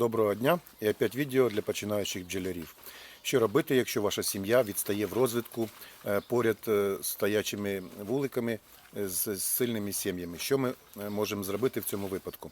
Доброго дня і опять відео для починаючих бджолярів. Що робити, якщо ваша сім'я відстає в розвитку е, поряд е, з стоячими вуликами е, з сильними сім'ями? Що ми можемо зробити в цьому випадку?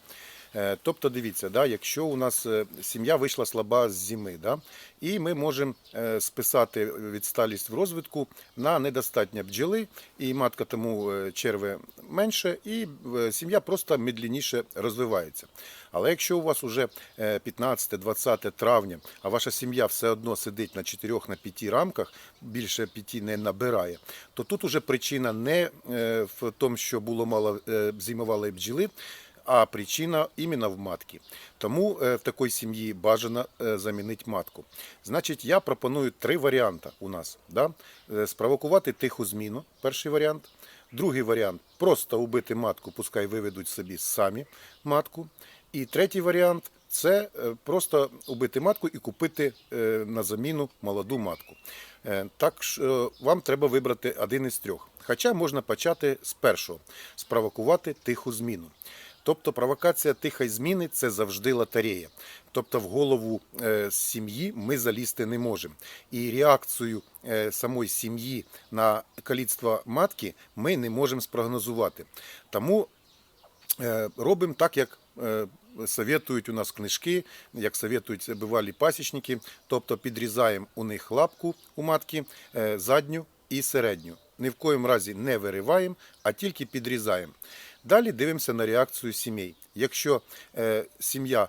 Тобто, дивіться, да, якщо у нас сім'я вийшла слаба з зими, да, і ми можемо списати відсталість в розвитку на недостатньо бджоли, і матка тому черви менше, і е, сім'я просто медленніше розвивається. Але якщо у вас вже 15-20 травня, а ваша сім'я все одно сидить на 4 на 5 рамках, більше 5 не набирає, то тут уже причина не е, в тому, що було мало е, зимували бджоли, а причина іменно в матці. Тому е, в такій сім'ї бажано е, замінити матку. Значить, я пропоную три варіанти у нас. Да? Е, Спровокувати тиху зміну, перший варіант. Другий варіант просто убити матку, пускай виведуть собі самі матку. І третій варіант це е, просто убити матку і купити е, на заміну молоду матку. Е, Так що вам треба вибрати один із трьох. Хоча можна почати з першого спровокувати тиху зміну. Тобто провокація тихої зміни це завжди лотерея. Тобто в голову е, сім'ї ми залізти не можемо. І реакцію е, самої сім'ї на каліцтво матки ми не можемо спрогнозувати. Тому е, робимо так, як советують у нас книжки, як советують бивалі пасічники, тобто підрізаємо у них лапку у матки, задню і середню. Ні в коїм разі не вириваємо, а тільки підрізаємо. Далі дивимося на реакцію сімей. Якщо е, сім'я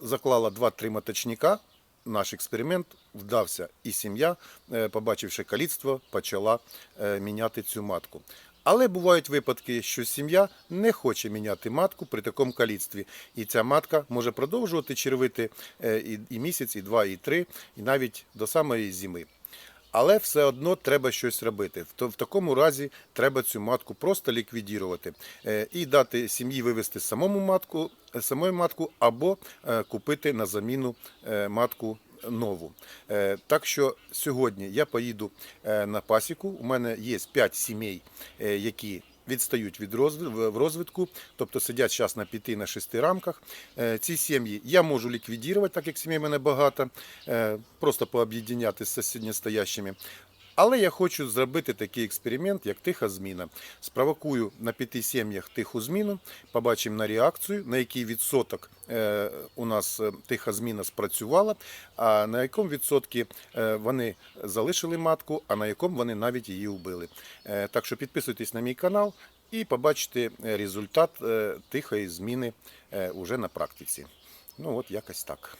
заклала 2-3 маточника, наш експеримент вдався, і сім'я, е, побачивши каліцтво, почала е, міняти цю матку. Але бувають випадки, що сім'я не хоче міняти матку при такому каліцтві. І ця матка може продовжувати червити е, і, і місяць, і два, і три, і навіть до самої зими. Але все одно треба щось робити. В, такому разі треба цю матку просто ліквідувати е, і дати сім'ї вивести самому матку, самої самою матку або е, купити на заміну е, матку нову. Е, Так що сьогодні я поїду е, на пасіку. У мене є 5 сімей, е, які відстають від в- розвитку, тобто сидять зараз на п'яти на шести рамках. Е, Ці сім'ї я можу ліквідувати, так як сім'ї мене багато, е, просто пооб'єдняти з сусідньо стоящими. Але я хочу зробити такий експеримент, як тиха зміна. Спровокую на п'яти сім'ях тиху зміну, побачимо на реакцію, на який відсоток е, у нас е, тиха зміна спрацювала, а на якому відсотки е, вони залишили матку, а на якому вони навіть її вбили. Так що підписуйтесь на мій канал і побачите результат тихої зміни уже на практиці. Ну от якось так.